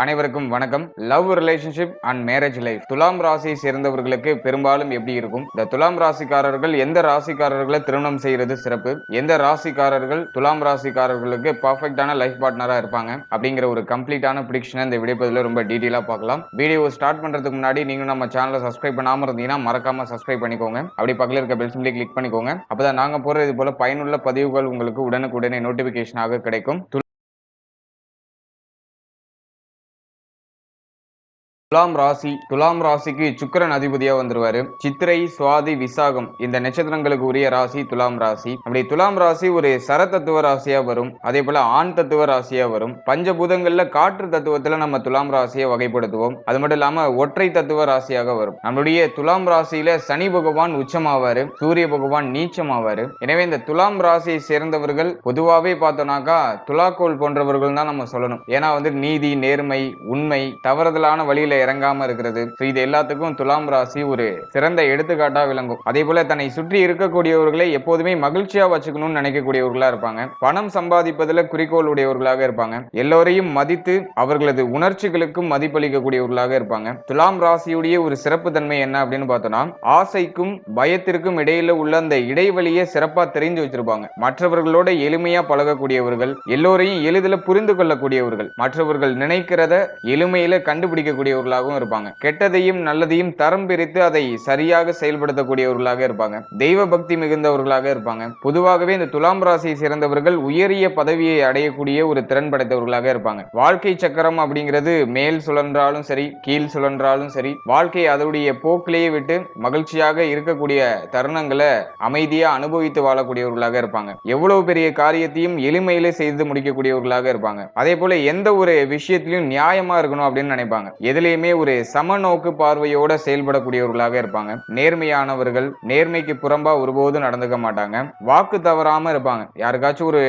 அனைவருக்கும் வணக்கம். Love relationship and marriage life துலாம் ராசியை சேர்ந்தவர்களுக்கு பெரும்பாலும் எப்படி இருக்கும்? இந்த துலாம் ராசிக்காரர்கள் எந்த ராசிக்காரர்களை திருமணம் செய்யறது சிறப்பு? எந்த ராசிக்காரர்கள் துலாம் ராசிக்காரர்களுக்கு பர்ஃபெக்டான லைஃப் பார்ட்னரா இருப்பாங்க? அப்படிங்கிற ஒரு கம்ப்ளீட்டான ப்ரிடிக்ஷனை இந்த விடைப்பதில் ரொம்ப டீட்டெயிலாக பார்க்கலாம். வீடியோ ஸ்டார்ட் பண்றதுக்கு முன்னாடி நீங்க நம்ம சேனலை சப்ஸ்கிரைப் பண்ணாம இருந்தீங்கன்னா மறக்காம சப்ஸ்கிரைப் பண்ணிக்கோங்க. அப்படி பக்கத்தில் இருக்க பெல் சிம்லி கிளிக் பண்ணிக்கோங்க. அப்பதான் நாங்க போற இது போல பயனுள்ள பதிவுகள் உங்களுக்கு உடனுக்குடனே நோட்டிபிகேஷனாக கிடைக்கும். துலாம் ராசி துலாம் ராசிக்கு சுக்கிரன் அதிபதியா வந்துருவாரு. சித்திரை சுவாதி விசாகம் இந்த நட்சத்திரங்களுக்கு உரிய ராசி துலாம் ராசி. அப்படி துலாம் ராசி ஒரு சரதத்துவ ராசியா வரும். அதே போல ஆண் தத்துவ ராசியா வரும். பஞ்சபூதங்கள்ல காற்று தத்துவத்துல நம்ம துலாம் ராசியை வகைப்படுத்துவோம். அது மட்டும் இல்லாம ஒற்றை தத்துவ ராசியாக வரும். நம்மளுடைய துலாம் ராசியில சனி பகவான் உச்சமாவாரு. சூரிய பகவான் நீச்சமாவாரு. எனவே இந்த துலாம் ராசியை சேர்ந்தவர்கள் பொதுவாகவே பார்த்தோம்னாக்கா துலாக்கோல் போன்றவர்கள் தான் நம்ம சொல்லணும். ஏன்னா வந்து நீதி நேர்மை உண்மை தவறுதலான வழியில இறங்காம இருக்கிறது. இது எல்லாத்துக்கும் துலாம் ராசி ஒரு சிறந்த எடுத்துக்காட்டா விளங்கும். அதே போல தன்னை சுற்றி இருக்கக்கூடியவர்களை எப்போதுமே மகிழ்ச்சியா வச்சுக்கணும்னு நினைக்கக்கூடியவர்களா இருப்பாங்க. பணம் சம்பாதிப்பதில் குறிக்கோள் உடையவர்களாக இருப்பாங்க. எல்லோரையும் மதித்து அவர்களது உணர்ச்சிகளுக்கும் மதிப்பளிக்கக்கூடியவர்களாக இருப்பாங்க. துலாம் ராசியுடைய ஒரு சிறப்பு தன்மை என்ன அப்படின்னு பார்த்தோம்னா ஆசைக்கும் பயத்திற்கும் இடையில உள்ள அந்த இடைவெளியை சிறப்பா தெரிஞ்சு வச்சிருப்பாங்க. மற்றவர்களோட எளிமையா பழகக்கூடியவர்கள் எல்லோரையும் எளிதில் புரிந்து கொள்ளக்கூடியவர்கள் மற்றவர்கள் நினைக்கிறத எளிமையில கண்டுபிடிக்கக்கூடியவர்களாகவும் இருப்பாங்க. கெட்டதையும் நல்லதையும் தரம் பிரித்து அதை சரியாக செயல்படுத்தக்கூடியவர்களாக இருப்பாங்க. தெய்வ பக்தி மிகுந்தவர்களாக இருப்பாங்க. பொதுவாகவே இந்த துலாம் ராசியை சேர்ந்தவர்கள் உயரிய பதவியை அடையக்கூடிய ஒரு திறன் படைத்தவர்களாக இருப்பாங்க. வாழ்க்கை சக்கரம் அப்படிங்கிறது மேல் சுழன்றாலும் சரி கீழ் சுழன்றாலும் சரி வாழ்க்கை அதனுடைய போக்கிலேயே விட்டு மகிழ்ச்சியாக இருக்கக்கூடிய தருணங்களை அமைதியா அனுபவித்து வாழக்கூடியவர்களாக இருப்பாங்க. எவ்வளவு பெரிய காரியத்தையும் எளிமையிலே செய்து முடிக்கக்கூடியவர்களாக இருப்பாங்க. அதே போல எந்த ஒரு விஷயத்திலும் நியாயமா இருக்கணும் அப்படின்னு நினைப்பாங்க. எதுலையுமே ஒரு சமநோக்கு பார்வையோட செயல்படக்கூடியவர்களாக இருப்பாங்க. நேர்மையானவர்கள் நேர்மைக்கு புறம்பா ஒருபோதும் நடந்துக்க மாட்டாங்க. வாக்கு தவறாம இருப்பாங்க. யாருக்காச்சும் ஒரு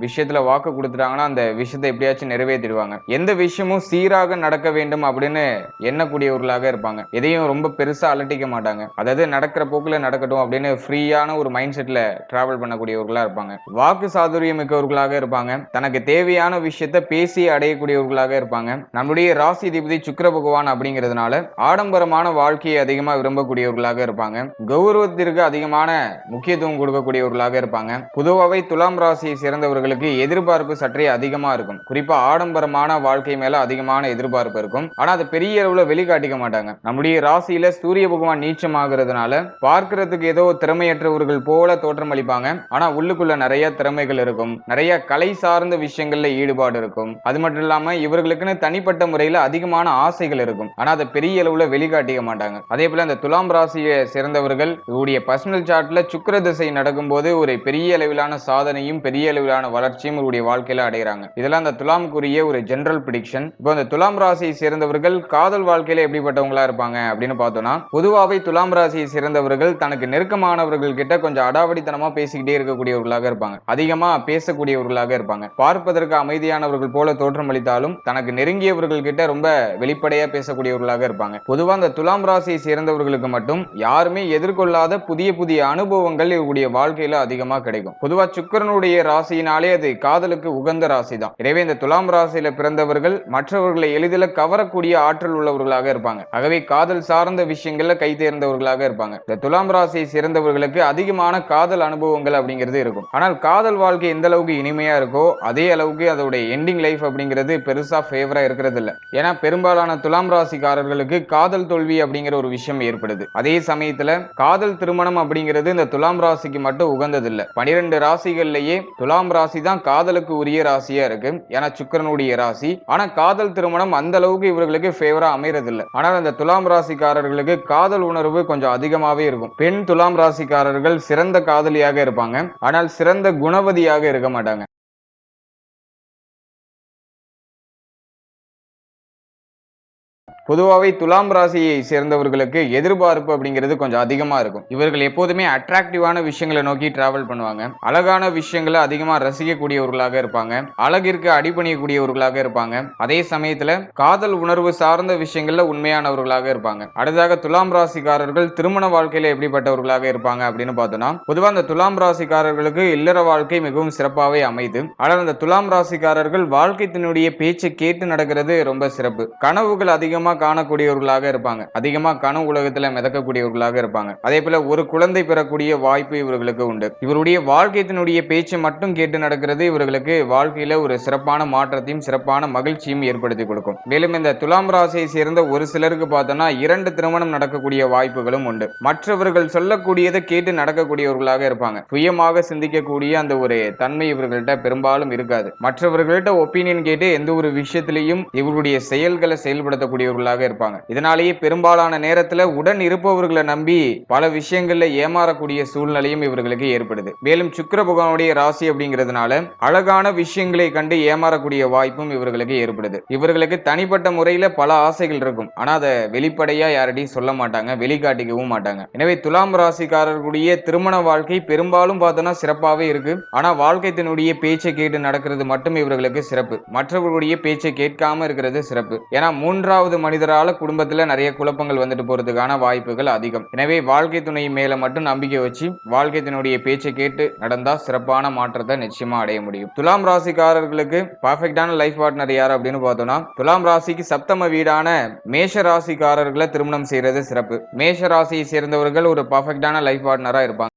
விஷயத்துல வாக்கு கொடுத்துட்டாங்கன்னா அந்த விஷயத்தை எப்படியாச்சும் நிறைவேற்றிடுவாங்க. எந்த விஷயமும் சீராக நடக்க வேண்டும் அப்படின்னு எண்ணக்கூடியவர்களாக இருப்பாங்க. எதையும் ரொம்ப பெருசா அலட்டிக்க மாட்டாங்க. அதாவது நடக்கிற போக்குல நடக்கட்டும் அப்படின்னு ஃப்ரீயான ஒரு மைண்ட் செட்ல டிராவல் பண்ணக்கூடியவர்களா இருப்பாங்க. வாக்கு சாதுரியம் மிக்கவர்களாக இருப்பாங்க. தனக்கு தேவையான விஷயத்த பேசி அடையக்கூடியவர்களாக இருப்பாங்க. நம்முடைய ராசி அதிபதி சுக்கர பகவான் அப்படிங்கிறதுனால ஆடம்பரமான வாழ்க்கையை அதிகமாக விரும்பக்கூடியவர்களாக இருப்பாங்க. கௌரவத்திற்கு அதிகமான முக்கியத்துவம் கொடுக்கக்கூடியவர்களாக இருப்பாங்க. பொதுவாகவே துலாம் ராசியை சேர்ந்தவர்களுக்கு எதிர்பார்ப்பு சற்றே அதிகமாக இருக்கும். குறிப்பாக ஆடம்பரமான வாழ்க்கை மேலே அதிகமான எதிர்பார்ப்பு இருக்கும். ஆனால் அது பெரிய அளவில் வெளிக்காட்டிக்க மாட்டாங்க. நம்முடைய ராசியில சூரிய பகவான் நீச்சமாகிறதுனால பார்க்கறதுக்கு ஏதோ திறமையற்றவர்கள் போல தோற்றம் அளிப்பாங்க. ஆனா உள்ளுக்குள்ள நிறைய திறமைகள் இருக்கும். நிறைய கலை சார்ந்த விஷயங்கள்ல ஈடுபாடு இருக்கும். அது மட்டும் இல்லாம இவர்களுக்குன்னு தனிப்பட்ட முறையில அதிகமான ஆசைகள் இருக்கும். ஆனா அதை பெரிய அளவுல வெளிக்காட்டிக்க மாட்டாங்க. அதே போல அந்த துலாம் ராசியை சேர்ந்தவர்கள் இவருடைய பர்சனல் சார்ட்ல சுக்கர திசை நடக்கும்போது ஒரு பெரிய அளவிலான சாதனையும் பெரிய அளவிலான வளர்ச்சியும் இவருடைய வாழ்க்கையில அடைகிறாங்க. இதெல்லாம் அந்த துலாமுக்குரிய ஒரு ஜெனரல் ப்ரிடிக்ஷன் இப்போ அந்த துலாம் ராசியை சேர்ந்தவர்கள் காதல் வாழ்க்கையில எப்படிப்பட்டவங்களா இருப்பாங்க அப்படின்னு பார்த்தோம்னா பொதுவாகவே துலாம் ராசியை சேர்ந்தவர்கள் தனக்கு நெருக்கமானவர்கள் கிட்ட கொஞ்சம் அடாவடித்தனமா பேசிக்கிட்டே இருக்கக்கூடியவர்களாக இருப்பாங்க. அதிகமா பேசக்கூடியவர்களாக இருப்பாங்க. பார்ப்பதற்கு அமைதியானவர்கள் போல தோற்றமளித்தாலும் தனக்கு நெருங்கியவர்கள் கிட்ட ரொம்ப வெளிப்படையா பேசக்கூடியவர்களாக இருப்பாங்க. பொதுவா அந்த துலாம் ராசியை சேர்ந்தவர்களுக்கு மட்டும் யாருமே எதிர்கொள்ளாத புதிய புதிய அனுபவங்கள் இவருடைய வாழ்க்கையில அதிகமா கிடைக்கும். பொதுவா சுக்கரனுடைய ராசியினாலே அது காதலுக்கு உகந்த ராசி தான் எனவே இந்த துலாம் ராசியில பிறந்தவர்கள் மற்றவர்களை எளிதில் கவரக்கூடிய ஆற்றல் உள்ளவர்களாக இருப்பாங்க. ஆகவே காதல் சார்ந்த விஷயங்கள்ல கை தேர்ந்தவர்களாக இருப்பாங்க. இந்த துலாம் ராசியை சேர்ந்தவர்களுக்கு அதிகமான காதல் அனுபவங்கள் அப்படிங்கிறது இருக்கும். ஆனால் காதல் வாழ்க்கை எந்த அளவுக்கு இனிமையா இருக்கோ அதே அளவுக்கு அதோடைய எண்டிங் லைஃப் அப்படிங்கிறது பெருசா ஃபேவரா இருக்கிறது இல்லை ஏன்னா பெரும்பாலான துலாம் ராசிக்காரர்களுக்கு காதல் தோல்வி அப்படிங்கிற ஒரு விஷயம் ஏற்படுது. அதே சமயத்துல காதல் திருமணம் அப்படிங்கிறது இந்த துலாம் ராசிக்கு மட்டும் உகந்தது இல்ல பனிரெண்டு ராசிகள்லயே துலாம் ராசி தான் காதலுக்கு உரிய ராசியா இருக்கு. ஏன்னா சுக்கிரனுடைய ராசி. ஆனா காதல் திருமணம் அந்த அளவுக்கு இவர்களுக்கு ஃபேவரா அமைறது இல்ல ஆனால் அந்த துலாம் ராசிக்காரர்களுக்கு காதல் உணர்வு கொஞ்சம் அதிகமாவே இருக்கும். பெண் துலாம் ராசிக்காரர்கள் சிறந்த காதலியாக இருப்பாங்க. ஆனால் சிறந்த குணவதியாக இருக்க மாட்டாங்க. பொதுவாகவே துலாம் ராசியை சேர்ந்தவர்களுக்கு எதிர்பார்ப்பு அப்படிங்கிறது கொஞ்சம் அதிகமாக இருக்கும். இவர்கள் எப்போதுமே அட்ராக்டிவான விஷயங்களை நோக்கி டிராவல் பண்ணுவாங்க. அழகான விஷயங்களை அதிகமாக ரசிக்கக்கூடியவர்களாக இருப்பாங்க. அழகிற்கு அடிபணியக்கூடியவர்களாக இருப்பாங்க. அதே சமயத்தில் காதல் உணர்வு சார்ந்த விஷயங்களில் உண்மையானவர்களாக இருப்பாங்க. அடுத்ததாக துலாம் ராசிக்காரர்கள் திருமண வாழ்க்கையில் எப்படிப்பட்டவர்களாக இருப்பாங்க அப்படின்னு பார்த்தோம்னா பொதுவாக அந்த துலாம் ராசிக்காரர்களுக்கு இல்லற வாழ்க்கை மிகவும் சிறப்பாகவே அமைது ஆனால் அந்த துலாம் ராசிக்காரர்கள் வாழ்க்கைத்தினுடைய பேச்சை கேட்டு நடக்கிறது ரொம்ப சிறப்பு. கனவுகள் அதிகமாக காணக்கூடியவர்களாக இருப்பாங்க. அதிகமாக கனவு உலகத்தில் மிதக்கக்கூடியவர்களாக இருப்பாங்க. அதே போல ஒரு குழந்தை பெறக்கூடிய வாய்ப்பு இவர்களுக்கு உண்டு. இவருடைய வாழ்க்கையினுடைய பேச்சு மட்டும் கேட்டு நடக்கிறது இவர்களுக்கு வாழ்க்கையில ஒரு சிறப்பான மாற்றத்தையும் சிறப்பான மகிழ்ச்சியும் ஏற்படுத்தி கொடுக்கும். மேலும் இந்த துலாம் ராசியை சேர்ந்த ஒரு சிலருக்கு பார்த்தோம்னா இரண்டு திருமணம் நடக்கக்கூடிய வாய்ப்புகளும் உண்டு. மற்றவர்கள் சொல்லக்கூடியதை கேட்டு நடக்கக்கூடியவர்களாக இருப்பாங்க. சுயமாக சிந்திக்கக்கூடிய அந்த ஒரு தன்மை இவர்கள்ட்ட பெரும்பாலும் இருக்காது. மற்றவர்கள்ட்ட ஒப்பீனியன் கேட்டு எந்த ஒரு விஷயத்திலையும் இவருடைய செயல்களை செயல்படுத்தக்கூடியவர்களாக இருப்பாங்க. இதனாலேயே பெரும்பாலான நேரத்துல உடன் இருப்பவர்களை நம்பி பல விஷயங்கள்ல ஏமாறக்கூடிய சூழ்நிலையும் இவர்களுக்கு ஏற்படுது. மேலும் சுக்கர பகவானுடைய ராசி அப்படிங்கிறதுனால அழகான விஷயங்களை கண்டு ஏமாறக்கூடிய வாய்ப்பும் இவர்களுக்கு ஏற்படுது. இவர்களுக்கு தனிப்பட்ட முறையில பல ஆசைகள் இருக்கும். ஆனா அதை வெளிப்படையா யார்கிட்டையும் சொல்ல மாட்டாங்க வெளிக்காட்டிக்கவும் மாட்டாங்க. எனவே துலாம் ராசிக்காரர்களுடைய திருமண வாழ்க்கை பெரும்பாலும் பார்த்தோம்னா சிறப்பாகவே இருக்கு. ஆனா வாழ்க்கைத்தினுடைய பேச்சை கேட்டு நடக்கிறது மட்டும் இவர்களுக்கு சிறப்பு. மற்றவர்களுடைய பேச்சை கேட்காம இருக்கிறது சிறப்பு. ஏன்னா மூன்றாவது மனிதரால குடும்பத்துல நிறைய குழப்பங்கள் வந்துட்டு போறதுக்கான வாய்ப்புகள் அதிகம். எனவே வாழ்க்கை துணை மேல மட்டும் நம்பிக்கை வச்சு வாழ்க்கைத்தினுடைய பேச்சை கேட்டு நடந்தா சிறப்பான மாற்றத்தை நிச்சயமா அடைய முடியும். துலாம் ராசிக்காரர்களுக்கு பர்ஃபெக்டான லைஃப் பார்ட்னர் யார் அப்படின்னு பார்த்தோம்னா துலாம் ராசிக்கு சப்தம வீடான மேஷ ராசிக்காரர்களை திருமணம் செய்யறது சிறப்பு. மேஷ ராசியை சேர்ந்தவர்கள் ஒரு பர்ஃபெக்டான லைஃப் பார்ட்னரா இருப்பாங்க.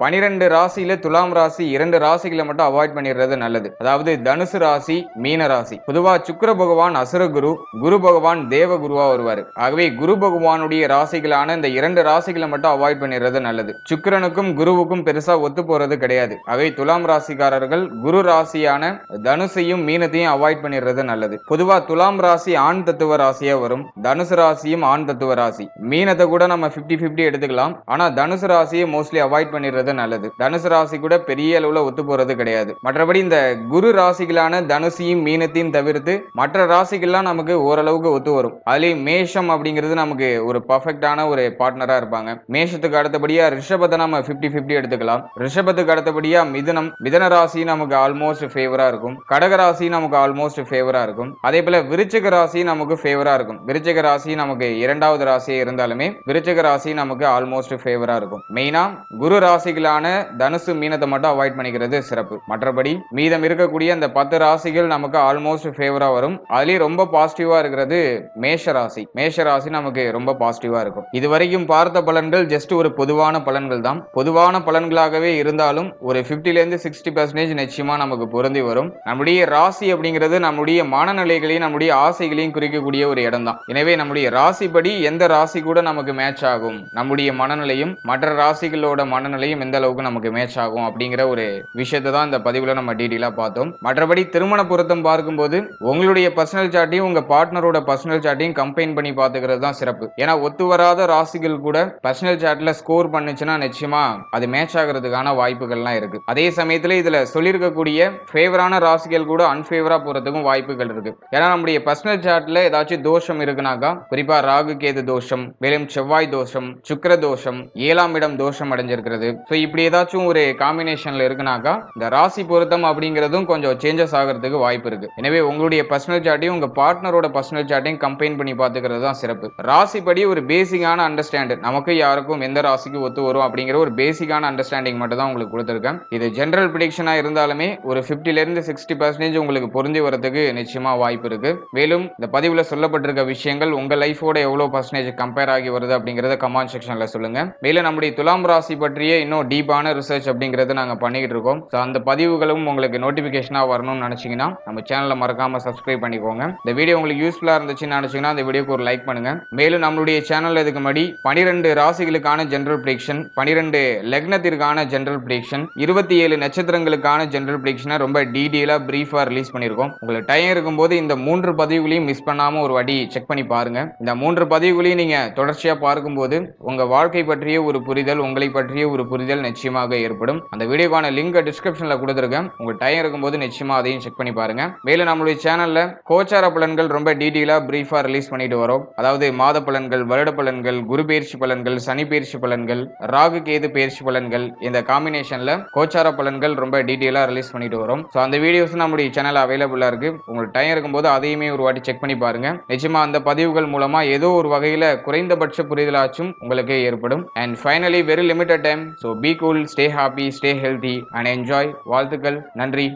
பனிரெண்டு ராசியில துலாம் ராசி இரண்டு ராசிகளை மட்டும் அவாய்ட் பண்ணிடுறது நல்லது. அதாவது தனுசு ராசி மீன ராசி. பொதுவா சுக்கர பகவான் அசுர குரு குரு பகவான் தேவ குருவா வருவாரு. ஆகவே குரு பகவானுடைய ராசிகளான இந்த இரண்டு ராசிகளை மட்டும் அவாய்ட் பண்ணிடுறது நல்லது. சுக்கரனுக்கும் குருவுக்கும் பெருசா ஒத்து போறது கிடையாது. ஆகவே துலாம் ராசிக்காரர்கள் குரு ராசியான தனுசையும் மீனத்தையும் அவாய்ட் பண்ணிடுறது நல்லது. பொதுவா துலாம் ராசி ஆண் தத்துவ ராசியா வரும். தனுசு ராசியும் ஆண் தத்துவ ராசி. மீனத்தை கூட நம்ம 50 50 எடுத்துக்கலாம். ஆனா தனுசு ராசியை மோஸ்ட்லி அவாய்ட் பண்ணி பண்ணிடுறது நல்லது. தனுசு ராசி கூட பெரிய அளவுல ஒத்து போறது கிடையாது. மற்றபடி இந்த குரு ராசிகளான தனுசையும் மீனத்தையும் தவிர்த்து மற்ற ராசிகள்லாம் நமக்கு ஓரளவுக்கு ஒத்து வரும். அதுலயும் மேஷம் அப்படிங்கிறது நமக்கு ஒரு பர்ஃபெக்டான ஒரு பார்ட்னரா இருப்பாங்க. மேஷத்துக்கு அடுத்தபடியா ரிஷபத்தை நம்ம 50 50 எடுத்துக்கலாம். ரிஷபத்துக்கு அடுத்தபடியா மிதனம் மிதன ராசி நமக்கு ஆல்மோஸ்ட் ஃபேவரா இருக்கும். கடக ராசி நமக்கு ஆல்மோஸ்ட் ஃபேவரா இருக்கும். அதே போல விருச்சிக ராசி நமக்கு ஃபேவரா இருக்கும். விருச்சிக ராசி நமக்கு இரண்டாவது ராசியே இருந்தாலுமே விருச்சிக ராசி நமக்கு ஆல்மோஸ்ட் ஃபேவரா இருக்கும். மெயினா குரு ராசி ராசிகளான தனுசு மீனத்தை மட்டும் அவாய்ட் பண்ணிக்கிறது சிறப்பு. மற்றபடி மீதம் இருக்கக்கூடிய அந்த பத்து ராசிகள் நமக்கு ஆல்மோஸ்ட் ஃபேவரா வரும். அதுலயும் ரொம்ப பாசிட்டிவா இருக்கிறது மேஷ ராசி. மேஷ ராசி நமக்கு ரொம்ப பாசிட்டிவா இருக்கும். இதுவரைக்கும் பார்த்த பலன்கள் ஜஸ்ட் ஒரு பொதுவான பலன்கள் தான். பொதுவான பலன்களாகவே இருந்தாலும் ஒரு பிப்டில இருந்து சிக்ஸ்டி பர்சன்டேஜ் நிச்சயமா நமக்கு பொருந்தி வரும். நம்முடைய ராசி அப்படிங்கிறது நம்முடைய மனநிலைகளையும் நம்முடைய ஆசைகளையும் குறிக்கக்கூடிய ஒரு இடம் தான். எனவே நம்முடைய ராசிப்படி எந்த ராசி கூட நமக்கு மேட்ச் ஆகும். நம்முடைய மனநிலையும் மற்ற ராசிகளோட மனநிலையும் எந்த அளவுக்கு நமக்கு மேட்ச் ஆகும் அப்படிங்கிற ஒரு விஷயத்தை தான் இந்த பதிவில் நம்ம டீட்டெயிலாக பார்த்தோம். மற்றபடி திருமண பொருத்தம் பார்க்கும்போது உங்களுடைய பர்சனல் சார்ட்டையும் உங்கள் பார்ட்னரோட பர்சனல் சார்ட்டையும் கம்பைன் பண்ணி பார்த்துக்கிறது தான் சிறப்பு. ஏன்னா ஒத்து வராத ராசிகள் கூட பர்சனல் சார்ட்டில் ஸ்கோர் பண்ணுச்சுன்னா நிச்சயமாக அது மேட்ச் ஆகிறதுக்கான வாய்ப்புகள்லாம் இருக்குது அதே சமயத்தில் இதில் சொல்லியிருக்கக்கூடிய ஃபேவரான ராசிகள் கூட அன்ஃபேவராக போகிறதுக்கும் வாய்ப்புகள் இருக்குது ஏன்னா நம்முடைய பர்சனல் சார்ட்டில் ஏதாச்சும் தோஷம் இருக்குனாக்கா குறிப்பாக ராகு கேது தோஷம் மேலும் செவ்வாய் தோஷம் சுக்கிர தோஷம் ஏழாம் இடம் தோஷம் அடைஞ்சிருக்கிறது. ஸோ இப்படி ஏதாச்சும் ஒரு காம்பினேஷன்ல இருக்குனாக்கா இந்த ராசி பொருத்தம் அப்படிங்கிறதும் கொஞ்சம் சேஞ்சஸ் ஆகிறதுக்கு வாய்ப்பு இருக்கு. எனவே உங்களுடைய பர்சனல் சார்ட்டையும் உங்க பார்ட்னரோட பர்சனல் சார்ட்டையும் கம்பைன் பண்ணி பார்த்துக்கிறது தான் சிறப்பு. ராசிப்படி ஒரு பேசிக்கான அண்டர்ஸ்டாண்ட் நமக்கு யாருக்கும் எந்த ராசிக்கு ஒத்து வரும் அப்படிங்கிற ஒரு பேசிக்கான அண்டர்ஸ்டாண்டிங் மட்டும் தான் உங்களுக்கு கொடுத்துருக்கேன். இது ஜென்ரல் ப்ரிடிக்ஷனா இருந்தாலுமே ஒரு ஃபிஃப்டில இருந்து சிக்ஸ்டி பர்சன்டேஜ் உங்களுக்கு பொருந்தி வரதுக்கு நிச்சயமா வாய்ப்பு இருக்கு. மேலும் இந்த பதிவுல சொல்லப்பட்டிருக்க விஷயங்கள் உங்க லைஃபோட எவ்வளவு பர்சன்டேஜ் கம்பேர் ஆகி வருது அப்படிங்கறத கமெண்ட் செக்ஷன்ல சொல்லுங்க. மேலும் நம்முடைய துலாம் ராசி பற்றிய இன்னும் டீப்பான ரிசர்ச் அப்படிங்கறத நாங்கள் பண்ணிக்கிட்டு இருக்கோம். ஸோ அந்த பதிவுகளும் உங்களுக்கு நோட்டிஃபிகேஷனாக வரணும்னு நினச்சிங்கன்னா நம்ம சேனலை மறக்காமல் சப்ஸ்கிரைப் பண்ணிக்கோங்க. இந்த வீடியோ உங்களுக்கு யூஸ்ஃபுல்லாக இருந்துச்சுன்னு நினச்சிங்கன்னா அந்த வீடியோக்கு ஒரு லைக் பண்ணுங்க. மேலும் நம்மளுடைய சேனல் இதுக்கு முன்னாடி பனிரெண்டு ராசிகளுக்கான ஜென்ரல் ப்ரிடிக்ஷன் பனிரெண்டு லக்னத்திற்கான ஜென்ரல் ப்ரிடிக்ஷன் இருபத்தி ஏழு நட்சத்திரங்களுக்கான ஜென்ரல் ப்ரிடிக்ஷனை ரொம்ப டீட்டெயிலாக ப்ரீஃபாக ரிலீஸ் பண்ணியிருக்கோம். உங்களுக்கு டைம் இருக்கும்போது இந்த மூன்று பதிவுகளையும் மிஸ் பண்ணாமல் ஒரு வாட்டி செக் பண்ணி பாருங்க. இந்த மூன்று பதிவுகளையும் நீங்கள் தொடர்ச்சியாக பார்க்கும்போது உங்கள் வாழ்க்கை பற்றிய ஒரு புரிதல் உங்களை பற்றிய ஒரு புரிதல் புரிதல் நிச்சயமாக ஏற்படும். அந்த வீடியோக்கான லிங்க் டிஸ்கிரிப்ஷன்ல கொடுத்துருக்கேன். உங்க டைம் இருக்கும்போது நிச்சயமா அதையும் செக் பண்ணி பாருங்க. மேலும் நம்மளுடைய சேனல்ல கோச்சார பலன்கள் ரொம்ப டீட்டெயிலா பிரீஃபா ரிலீஸ் பண்ணிட்டு வரோம். அதாவது மாத பலன்கள் வருட பலன்கள் குரு பயிற்சி பலன்கள் சனி பயிற்சி பலன்கள் ராகு கேது பயிற்சி பலன்கள் இந்த காம்பினேஷன்ல கோச்சார பலன்கள் ரொம்ப டீட்டெயிலா ரிலீஸ் பண்ணிட்டு வரோம். ஸோ அந்த வீடியோஸ் நம்முடைய சேனல் அவைலபிளா இருக்கு. உங்களுக்கு டைம் இருக்கும்போது அதையுமே ஒரு வாட்டி செக் பண்ணி பாருங்க. நிச்சயமா அந்த பதிவுகள் மூலமா ஏதோ ஒரு வகையில குறைந்தபட்ச புரிதலாச்சும் உங்களுக்கு ஏற்படும். And finally very limited time so be cool stay happy stay healthy and enjoy வாழ்த்துக்கள் நன்றி